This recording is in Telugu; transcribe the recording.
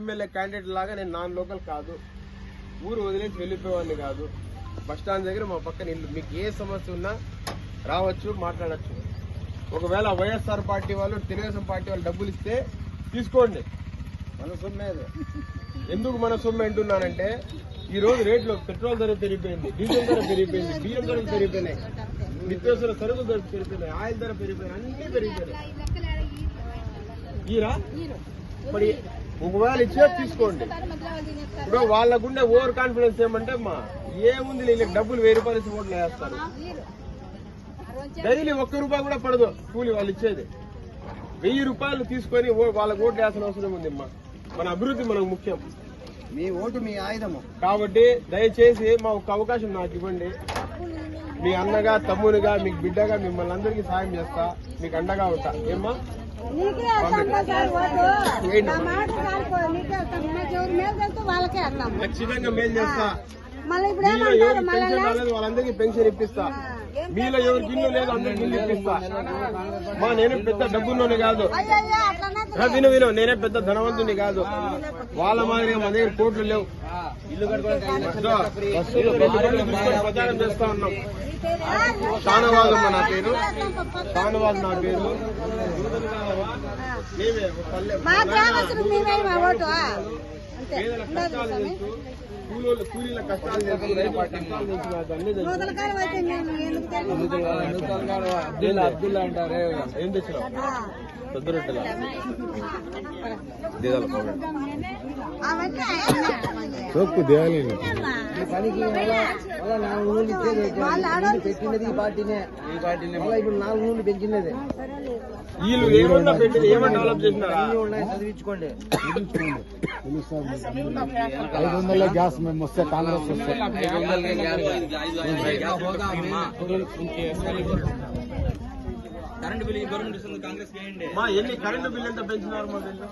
ఎమ్మెల్యే క్యాండిడేట్ లాగా నేను నాన్ లోకల్ కాదు. ఊరు వదిలేసి వెళ్ళిపోయేవాడిని కాదు. బస్ స్టాండ్ దగ్గర మా పక్కన ఇల్లు. మీకు ఏ సమస్య ఉన్నా రావచ్చు మాట్లాడచ్చు. ఒకవేళ వైఎస్ఆర్ పార్టీ వాళ్ళు తెలుగుదేశం పార్టీ వాళ్ళు డబ్బులు ఇస్తే తీసుకోండి. మన సొమ్మేది ఎందుకు మన సొమ్ము అంటున్నానంటే ఈ రోజు రేట్లు పెట్రోల్ ధర పెరిగిపోయింది డీజిల్ ధర పెరిగిపోయింది బియ్యం ధరలు పెరిగిపోయినాయి నిత్యావసర సరుకు ధర పెరిగిపోయినాయి ఆయిల్ ధర పెరిగిపోయినాయి అన్ని పెరిగిపోయినాయి. ఈరా. మరి ఒకవేళ ఇచ్చే తీసుకోండి. ఇప్పుడు వాళ్ళకుండే ఓవర్ కాన్ఫిడెన్స్ ఏమంటే మా ఏముంది వీళ్ళకి డబ్బులు వెయ్యి రూపాయలు ఇచ్చి ఓట్లు వేస్తారు. డైలీ ఒక్క రూపాయి కూడా పడదు. కూలి వాళ్ళు ఇచ్చేది. వెయ్యి రూపాయలు తీసుకొని వాళ్ళకి ఓట్లు వేయాల్సిన అవసరం ఉంది అమ్మా మన అభివృద్ధి మనకు ముఖ్యం. మీ ఓటు మీ ఆయుధము. కాబట్టి దయచేసి మా ఒక అవకాశం నాకు ఇవ్వండి. మీ అన్నగా తమ్మునిగా మీకు బిడ్డగా మిమ్మల్ని అందరికీ సాయం చేస్తా. మీకు అండగా ఉంటా. ఏమ్మా నీకే వేస్తాం సార్ ఓటు వేయండి నా అమ్మా. మాట కానుకో నీకే వేస్తాం నాకు ఎవరు మేలు చేస్తే వాళ్ళకే వేస్తాం ఖచ్చితంగా మేలు చేస్తా. మళ్ళీ ఇప్పుడు ఏమంటారు? మళ్ళీ వాళ్ళందరికీ పెన్షన్ ఇప్పిస్తా. మీలో ఎవరికి ఇల్లు లేదు అందరికి ఇల్లు ఇప్పిస్తా. మా నేను పెద్ద డబ్బున్నోని కాదు. విను విను నేనే పెద్ద ధనవంతుని కాదు. వాళ్ళ మాదిరిగా మా దగ్గర కోట్లు లేవు. ప్రచారం చేస్తా ఉన్నాం. షానవాజ్ అమ్మ నా పేరు. షానవాజ్ నా పేరు. మా గ్రామస్తులు పేదల కష్టాలు తెలుసు. కూలీల కూలీల కష్టాలు తెలుసు. రైతుల కష్టాలు తెలుసు. నాకు అన్ని తెలుసు. నూతన కాలం అయితే నేను ఎందుకు తెలియదు అబ్దుల్లా అబ్దుల్లా అంటారే ఏం తెచ్చినావు. పెద్ద రొట్టెలా అవన్నీ సోక్కు దేవాలి పనికి మళ్ళా నాలుగు నూనె ఇచ్చేది పెట్టినది ఈ పార్టీనే. ఈ పార్టీనే. మళ్ళీ ఇప్పుడు నాలుగు నూనె పెంచినది. వీళ్ళు ఏమన్నా పెట్టి ఏమన్నా డెవలప్ చేసినారా అన్ని ఉన్నాయి చదివించుకోండి. ఐదు వందల గ్యాస్ మేము వస్తే కాంగ్రెస్ వస్తే. మా ఎన్ని కరెంటు బిల్ ఎంత పెంచినారు మా బిల్లు